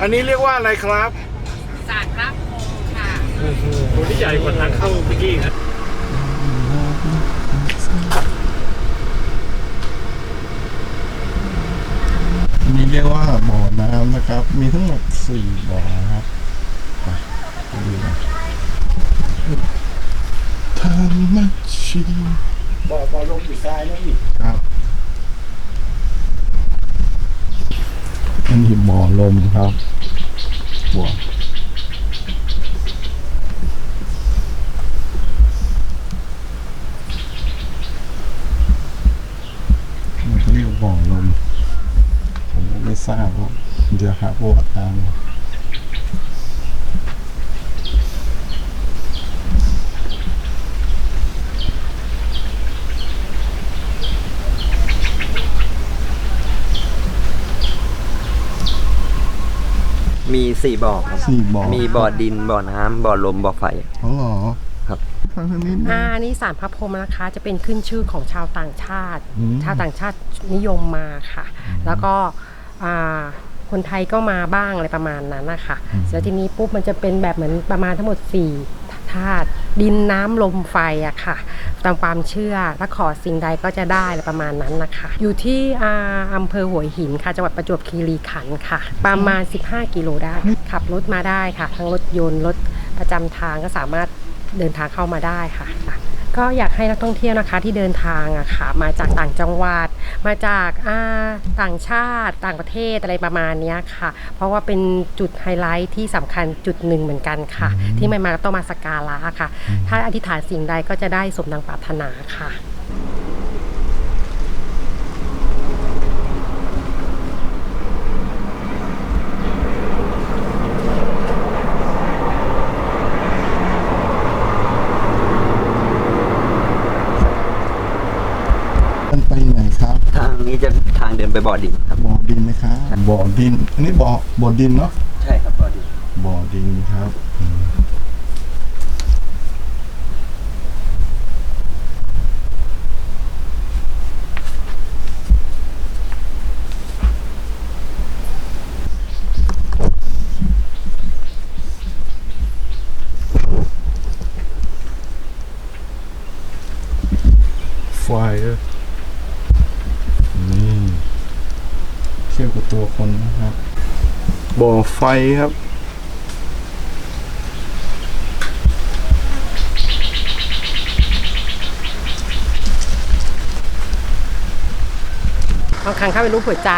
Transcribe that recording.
อันนี้เรียกว่าอะไรครับศาสตร์พระพรหมค่ะตัวที่ใหญ่กว่าทางเข้าเมื่อกี้นะอันนี้เรียกว่าบ่อน้ำนะครับ มีทั้งหมดสี่บ่อนะครับไปไปดูกันธรรมชีบ่อบ่อลมอยู่ซ้ายนะพี่ครับ อันนี้บ่อลมครับบ่อมันก็เรียกบ่อลม ผมก็ไม่ทราบว่าเดี๋ยวหาประวัติทาง มีสี่บ่อครับสี่บ่อมีบ่อดินบ่อน้ำบ่อลมบ่อไฟ อ๋อเหรอครับ ฟังทางนี้อ่านะนี่สารพระพรหมนะคะ จะเป็นขึ้นชื่อของชาวต่างชาติ อืม ชาวต่างชาตินิยมมาค่ะ แล้วก็อ่าคนไทยก็มาบ้างอะไรประมาณนั้นนะคะแล้วทีนี้ปุ๊บมันจะเป็นแบบเหมือนประมาณทั้งหมด4ธาตุ ดินน้ำลมไฟอะค่ะ ตามความเชื่อและขอสิ่งใดก็จะได้ประมาณนั้นนะคะ อยู่ที่อ่าอำเภอหัวหินค่ะจังหวัดประจวบคีรีขันธ์ค่ะ ประมาณ 15 กิโลได้ขับรถมาได้ค่ะ ทั้งรถยนต์รถประจำทางก็สามารถเดินทางเข้ามาได้ค่ะ ก็อยากให้นักท่องเที่ยวนะคะที่เดินทางอะค่ะมาจากต่างจังหวัด มาจากอ่าต่างชาติต่างประเทศอะไรประมาณนี้ค่ะ เพราะว่าเป็นจุดไฮไลท์ที่สำคัญจุดหนึ่งเหมือนกันค่ะ ที่ไม่มาต้องมาสกการะค่ะ ถ้าอธิษฐานสิ่งใดก็จะได้สมดังปรารถนาค่ะ มันไปไหน ครับทางนี้จะทางเดินไปบ่อดินครับ บ่อดินนะครับบ่อดิน อันนี้บ่อบ่อดินเนาะใช่ครับบ่อดินบ่อดินครับอืมไฟอะนี่ เทียบกับตัวคนนะครับ บ่อไฟครับ บางครั้งเข้าไปรูปหัวใจ